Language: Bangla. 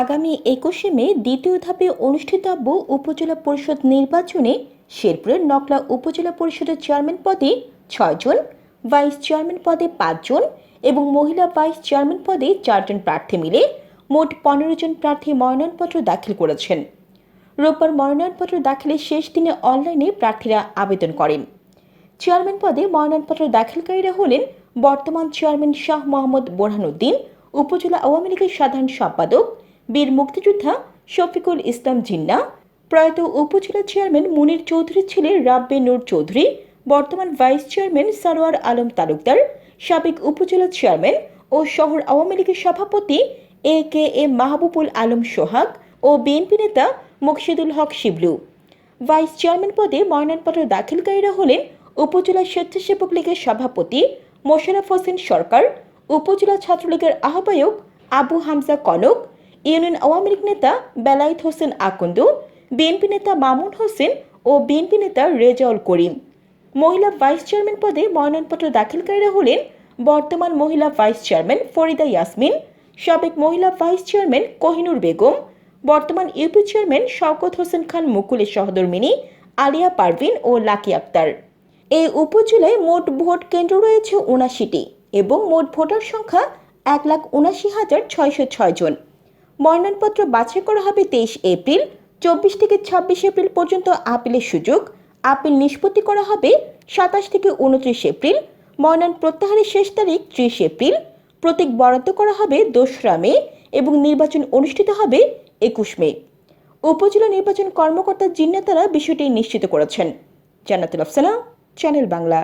আগামী একুশে মে দ্বিতীয় ধাপে অনুষ্ঠিতব্য উপজেলা পরিষদ নির্বাচনে। শেরপুরের নকলা উপজেলা পরিষদের চেয়ারম্যান পদে ছয়জন ভাইস চেয়ারম্যান পদে পাঁচজন এবং মহিলা ভাইস চেয়ারম্যান পদে চারজন প্রার্থী মিলে মোট পনেরো জন প্রার্থী মনোনয়নপত্র দাখিল করেছেন। রোববার মনোনয়নপত্র দাখিলের শেষ দিনে অনলাইনে প্রার্থীরা আবেদন করেন। চেয়ারম্যান পদে মনোনয়নপত্র দাখিলকারীরা হলেন বর্তমান চেয়ারম্যান শাহ মোহাম্মদ বোরহানুদ্দিন, উপজেলা আওয়ামী লীগের সাধারণ সম্পাদক বীর মুক্তিযোদ্ধা শফিকুল ইসলাম জিন্না, প্রয়াত উপজেলা চেয়ারম্যান মুনির চৌধুরীর ছেলে রাব্বে নূর চৌধুরী, বর্তমান ভাইস চেয়ারম্যান সারোয়ার আলম তালুকদার, সাবেক উপজেলা চেয়ারম্যান ও শহর আওয়ামী লীগের সভাপতি A K M Mahbubul Alam Sohag O BNP নেতা মুকশিদুল হক শিবলু। ভাইস চেয়ারম্যান পদে মনোনয়নপত্র দাখিলকারীরা হলেন উপজেলা স্বেচ্ছাসেবক লীগের সভাপতি মোশারফ হোসেন সরকার, উপজেলা ছাত্রলীগের আহ্বায়ক আবু হামজা কনক ইউনিয়ন আওয়ামী লীগ নেতা বেলায়েত হোসেন আকন্দ, বিএনপি নেতা মামুন হোসেন ও বিএনপি নেতা রেজাউল করিম। মহিলা ভাইস চেয়ারম্যান পদে মনোনয়নপত্র দাখিলকারীরা হলেন বর্তমান মহিলা ভাইস চেয়ারম্যান ফরিদা ইয়াসমিন, সাবেক মহিলা ভাইস চেয়ারম্যান কোহিনুর বেগম, বর্তমান ইউপি চেয়ারম্যান শওকত হোসেন খান, মুকুলের সহধর্মিনী আলিয়া পারভিন ও লাকি আক্তার। এই উপজেলায় মোট ভোট কেন্দ্র রয়েছে উনাশিটি এবং মোট ভোটার সংখ্যা এক লাখ উনাশি হাজার ছয়শো ছয় জন। মনোনয়নপত্র বাছাই করা হবে তেইশ এপ্রিল, চব্বিশ থেকে ছাব্বিশ এপ্রিল পর্যন্ত আপিলের সুযোগ। আপিল নিষ্পত্তি করা হবে সাতাশ থেকে উনত্রিশ এপ্রিল, মনোনয়ন প্রত্যাহারের শেষ তারিখ ত্রিশ এপ্রিল। প্রতীক বরাদ্দ করা হবে দোসরা মে এবং নির্বাচন অনুষ্ঠিত হবে একুশ মে। উপজেলা নির্বাচন কর্মকর্তা জিন্নাতারা বিষয়টি নিশ্চিত করেছেন। জান্নাতুল আফসানা, চ্যানেল বাংলা।